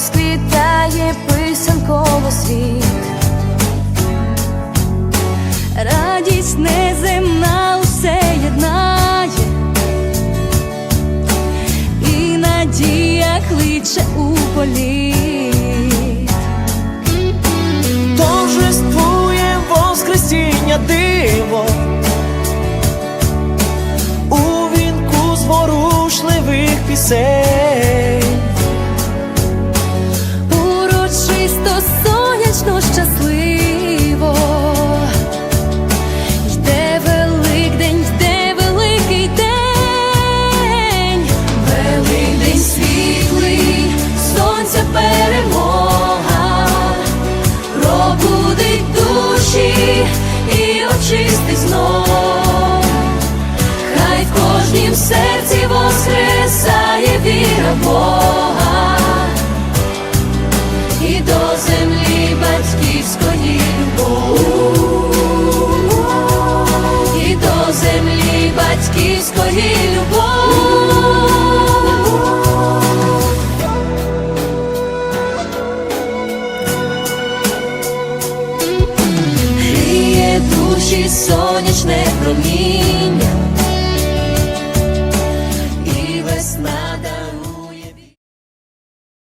розквітає писанково світ, радість неземна усе єднає, і надія кличе у полі, Торжествує воскресіння диво. У вінку зворушливих пісень. І очистить знов. Хай в кожнім серці воскресає віра в Бога і до землі батьківської любов, і до землі батьківської душі сонячне проміння,